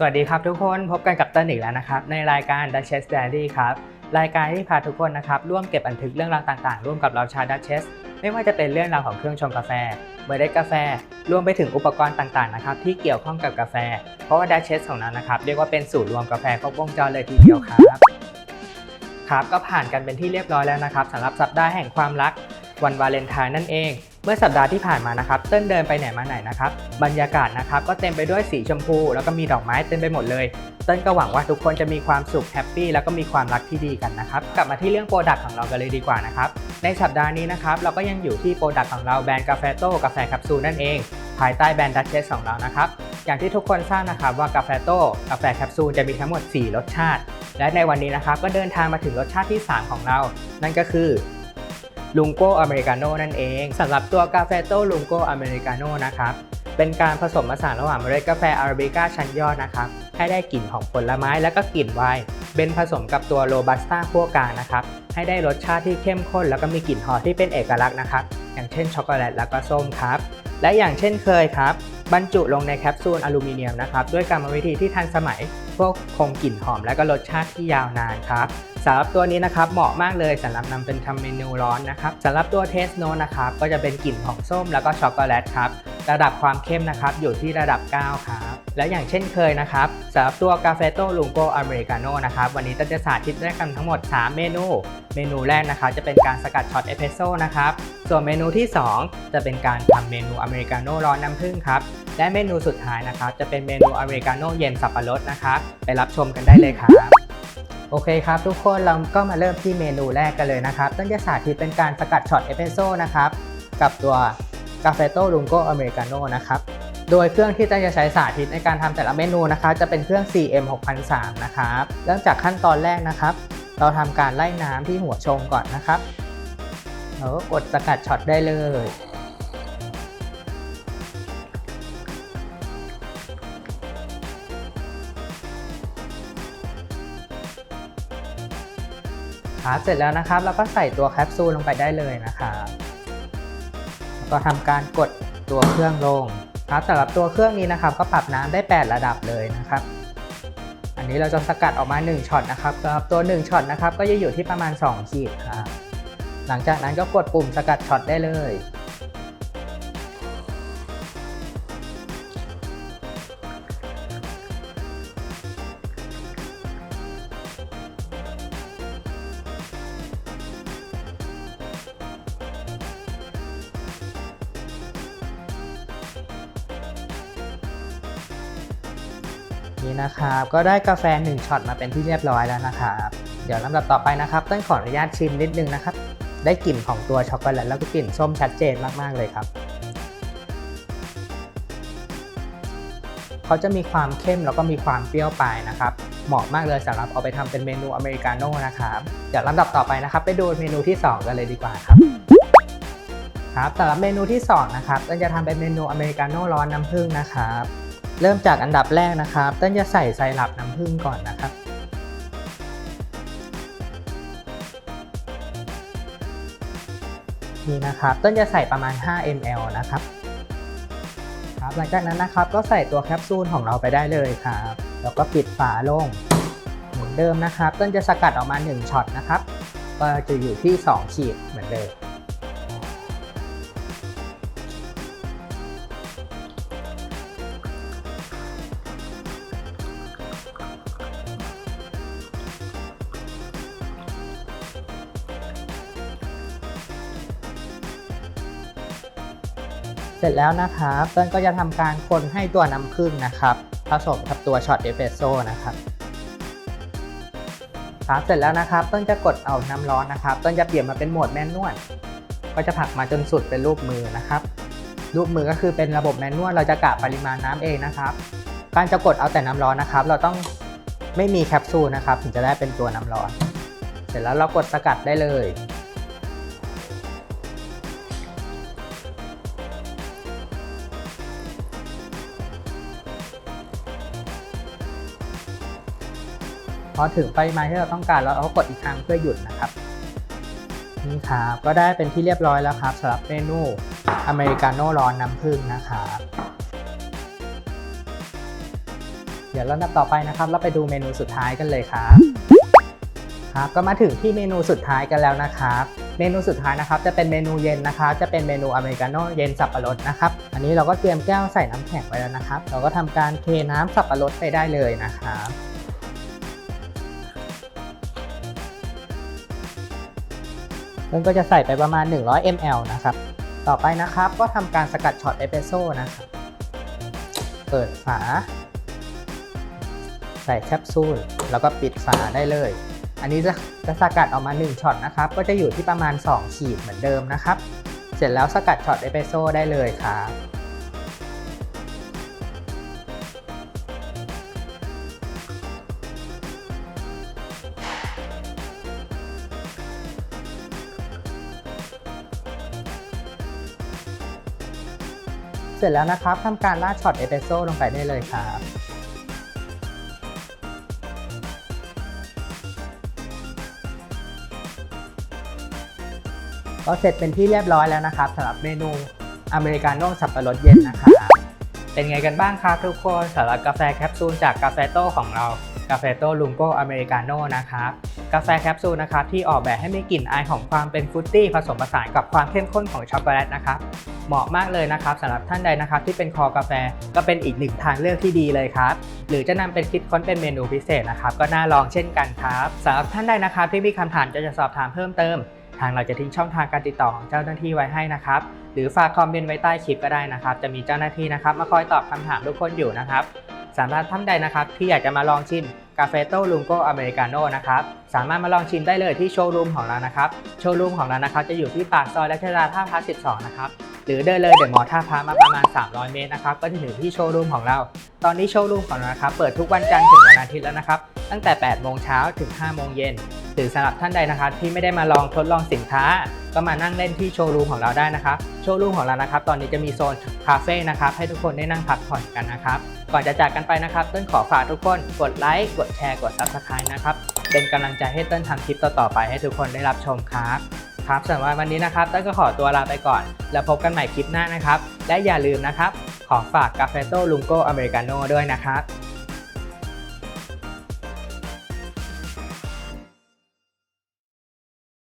สวัสดีครับทุกคนพบกันกับเต้นอีกแล้วนะครับ ในรายการ Duchess Diary ครับ รายการที่พาทุกคนนะครับ ร่วมเก็บบันทึกเรื่องราวต่างๆ ร่วมกับเราชาว Duchess ไม่ว่าจะเป็นเรื่องราวของเครื่องชงกาแฟเมล็ดกาแฟ รวมไปถึงอุปกรณ์ต่างๆนะครับที่เกี่ยวข้องกับกาแฟ เพราะว่า Duchess ของเรานะครับเรียกว่าเป็นศูนย์รวมกาแฟครบวงจรเลยทีเดียวครับครับก็ผ่านกันเป็นที่เรียบร้อยแล้วนะครับสำหรับสัปดาห์แห่งความรักวันวาเลนไทน์นั่นเอง เมื่อสัปดาห์ที่ผ่านมานะครับเต้นเดินไปไหนมาไหนนะครับบรรยากาศนะครับก็เต็มไปด้วยสีชมพู แล้วก็มีดอกไม้เต็มไปหมดเลย เต้นก็หวังว่าทุกคนจะมีความสุขแฮปปี้แล้วก็มีความรักที่ดีกันนะครับกลับมาที่เรื่องโปรดักต์ของเรากันเลยดีกว่านะครับในสัปดาห์นี้นะครับเราก็ยังอยู่ที่โปรดักต์ของเราแบรนด์กาแฟโต้กาแฟแคปซูลนั่นเอง ภายใต้แบรนด์ดัชเชสของเรานะครับอย่างที่ทุกคนทราบนะครับว่ากาแฟโต้กาแฟแคปซูลจะมีทั้งหมด 4 รสชาติ และในวันนี้นะครับก็เดินทางมาถึงรสชาติที่ 3 ของเรา นั่นก็คือ ลุงโกอเมริกาโน่นั่นเองสำหรับตัวกาแฟโต้ลุงโกอเมริกาโน่นะครับเป็นการผสมผสานระหว่างเมล็ดกาแฟอาราบิก้าชั้นยอดนะครับให้ได้กลิ่นของผลไม้และก็กลิ่นไวน์เบนผสมกับตัวโรบัสต้าคั่วกลางนะครับให้ได้รสชาติที่เข้มข้น แล้วก็มีกลิ่นหอมที่เป็นเอกลักษณ์นะครับอย่างเช่นช็อกโกแลตแล้วก็ส้มครับและอย่างเช่นเคยครับบรรจุลงในแคปซูลอลูมิเนียมนะครับด้วยกรรมวิธีที่ทันสมัย พื่อคงกลิ่นหอมและก็รสชาติที่ยาวนานครับสำหรับตัวนี้นะครับเหมาะมากเลยสำหรับนำเป็นทำเมนูร้อนนะครับสำหรับตัวเทสโนนะครับก็จะเป็นกลิ่นของส้มแล้วก็ช็อกโกแลตครับ ระดับความเข้มนะครับอยู่ที่ระดับ 9 ครับ และอย่างเช่นเคยนะครับสำหรับตัวกาเฟโต้ลุงโกอเมริกาโน่นะครับวันนี้ต้นจะสาธิตด้วยกันทั้งหมด 3 เมนู เมนูแรกนะครับจะเป็นการสกัดช็อตเอสเปรสโซ่นะครับส่วนเมนูที่ 2 จะเป็นการทำเมนูอเมริกาโน่ร้อนน้ำผึ้งครับและเมนูสุดท้ายนะครับจะเป็นเมนูอเมริกาโน่เย็นสับปะรดนะครับไปรับชมกันได้เลยครับโอเคครับทุกคนเราก็มาเริ่มที่เมนูแรกกันเลยนะครับต้นจะสาธิตเป็นการสกัดช็อตเอสเปรสโซ่นะครับกับตัว กาเฟโต้ลุงโกอเมริกาโน่นะครับโดยเครื่องที่จะใช้สาธิตในการทำแต่ละเมนูนะคะ จะเป็นเครื่อง CM 6003นะครับเริ่มจากขั้นตอนแรกนะครับ เราทำการไล่น้ำที่หัวชงก่อนนะครับแล้วก็กดสกัดช็อตได้เลยครับเสร็จแล้วนะครับ เราก็ใส่ตัวแคปซูลลงไปได้เลยนะครับ ก็ทำการกดตัวเครื่องลงครับสำหรับตัวเครื่องนี้นะครับ ก็ปรับน้ำได้ 8 ระดับเลยนะครับ อันนี้เราจะสกัดออกมา 1ช็อตนะครับสำหรับตัว 1ช็อตนะครับก็จะอยู่ที่ประมาณ 2 ขีดครับหลังจากนั้นก็กดปุ่มสกัดช็อตได้เลย นี่นะครับก็ได้กาแฟ1ช็อตมาเป็นที่เรียบร้อยแล้วนะครับเดี๋ยวลำดับต่อไปนะครับต้นขออนุญาตชิมนิดนึงนะครับ ได้กลิ่นของตัวช็อกโกแลตแล้วก็กลิ่นส้มชัดเจนมากๆเลยครับเขาจะมีความเข้มแล้วก็มีความเปรี้ยวปลายนะครับเหมาะมากเลยสำหรับเอาไปทำเป็นเมนูอเมริกาโน่นะครับเดี๋ยวลำดับต่อไปนะครับ ไปดูเมนูที่ 2 กันเลยดีกว่าครับครับสำหรับเมนูที่2นะครับต้นจะทำเป็นเมนูอเมริกาโน่ร้อนน้ำผึ้งนะครับ เริ่มจากอันดับแรกนะครับต้นจะใส่ไซรัปน้ำผึ้งก่อนนะครับ นี่นะครับต้นจะใส่ประมาณ 5 ml นะครับครับหลังจากนั้นนะครับก็ใส่ตัวแคปซูลของเราไปได้เลยครับแล้วก็ปิดฝาลงเหมือนเดิมนะครับ ต้นจะสกัดออกมา 1ช็อตนะครับ ก็จะอยู่ที่ 2 ขีดเหมือนเดิม เสร็จแล้วนะครับต้นก็จะทำการคนให้ตัวน้ำผึ้งนะครับผสมกับตัวช็อตเอสเปรสโซ่นะครับครับเสร็จแล้วนะครับต้นจะกดเอาน้ำร้อนนะครับต้นจะเปลี่ยนมาเป็นโหมดแมนนวลก็จะผลักมาจนสุดเป็นรูปมือนะครับ รูปมือก็คือเป็นระบบแมนนวลเราจะกะปริมาณน้ำเองนะครับ การจะกดเอาแต่น้ำร้อนนะครับ เราต้องไม่มีแคปซูลนะครับ ถึงจะได้เป็นตัวน้ำร้อน เสร็จแล้วเรากดสกัดได้เลย อถึงปริมาณที่เราต้องการแล้วเราก็กดอีกครั้งเพื่อหยุดนะครับนี่ครับก็ได้เป็นที่เรียบร้อยแล้วครับสำหรับเมนูอเมริกาโน่ร้อนน้ำผึ้งนะครับดี๋ยวลำดับต่อไปนะครับ เราไปดูเมนูสุดท้ายกันเลยครับครับก็มาถึงที่เมนูสุดท้ายกันแล้วนะครับ เมนูสุดท้ายนะครับ จะเป็นเมนูเย็นนะครับ จะเป็นเมนูอเมริกาโน่เย็นสับปะรดนะครับ อันนี้เราก็เตรียมแก้วใส่น้ำแข็งไว้แล้วนะครับ เราก็ทำการเทน้ำสับปะรดไปได้เลยนะครับ มันก็จะใส่ไปประมาณ 100 ml นะครับ ต่อไปนะครับก็ทำการสกัดช็อตเอสเปรสโซ่นะครับ เปิดฝา ใส่แคปซูล แล้วก็ปิดฝาได้เลย อันนี้จะจะสกัดออกมา 1ช็อตนะครับ ก็จะอยู่ที่ประมาณ 2 ขีดเหมือนเดิมนะครับ เสร็จแล้วสกัดช็อตเอสเปรสโซ่ได้เลยครับ เสร็จแล้วนะครับทำการราดช็อตเอสเปรสโซ่ลงไปได้เลยครับก็เสร็จเป็นที่เรียบร้อยแล้วนะครับสำหรับเมนูอเมริกาโน่สับปะรดเย็นนะครับเป็นไงกันบ้างครับทุกคนสำหรับกาแฟแคปซูลจากกาแฟโต้ของเรากาแฟโต้ลุงโกอเมริกาโน่นะครับ กาแฟแคปซูลนะครับที่ออกแบบให้มีกลิ่นอายของความเป็นฟรุตตี้ผสมผสานกับความเข้มข้นของช็อกโกแลตนะครับเหมาะมากเลยนะครับสำหรับท่านใดนะครับที่เป็นคอกาแฟก็เป็นอีกหนึ่งทางเลือกที่ดีเลยครับ หรือจะนำเป็นคิดค้นเป็นเมนูพิเศษนะครับก็น่าลองเช่นกันครับสำหรับท่านใดนะครับที่มีคำถามจะจะสอบถามเพิ่มเติม ทางเราจะทิ้งช่องทางการติดต่อของเจ้าหน้าที่ไว้ให้นะครับหรือฝากคอมเมนต์ไว้ใต้คลิปก็ได้นะครับ จะมีเจ้าหน้าที่นะครับมาคอยตอบคำถามทุกคนอยู่นะครับ สำหรับท่านใดนะครับที่อยากจะมาลองชิมกาเฟโต้ลุงโกอเมริกาโน่นะครับสามารถมาลองชิมได้เลยที่โชว์รูมของเรานะครับโชว์รูมของเรานะครับจะอยู่ที่ปากซอยและเทราท่าพระ12 นะครับหรือเดินเลยเดอะมอท่าพระมาประมาณ 300 เมตรนะครับก็จะถึงที่โชว์รูมของเรา ตอนนี้โชว์รูมของเรานะครับเปิดทุกวันจันทร์ถึงวันอาทิตย์แล้วนะครับตั้งแต่ 8 โมงเช้าถึง 5 โมงเย็น หรือสำหรับท่านใดนะครับที่ไม่ได้มาลองทดลองสินค้า ก็มานั่งเล่นที่โชว์รูมของเราได้นะครับโชว์รูมของเรานะครับ ตอนนี้จะมีโซนคาเฟ่นะครับให้ทุกคนได้นั่งพักผ่อนกันนะครับ ก่อนจะจากกันไปนะครับต้นขอฝากทุกคนกดไลค์กดแชร์กด Subscribe นะครับเป็นกำลังใจให้ต้นทำคลิปต่อๆไปให้ทุกคนได้รับชมครับครับสำหรับวันนี้นะครับต้นก็ขอตัวลาไปก่อน แล้วพบกันใหม่คลิปหน้านะครับ และอย่าลืมนะครับขอฝากกาแฟโต้ลุงโกอเมริกาโน่ด้วยนะครับ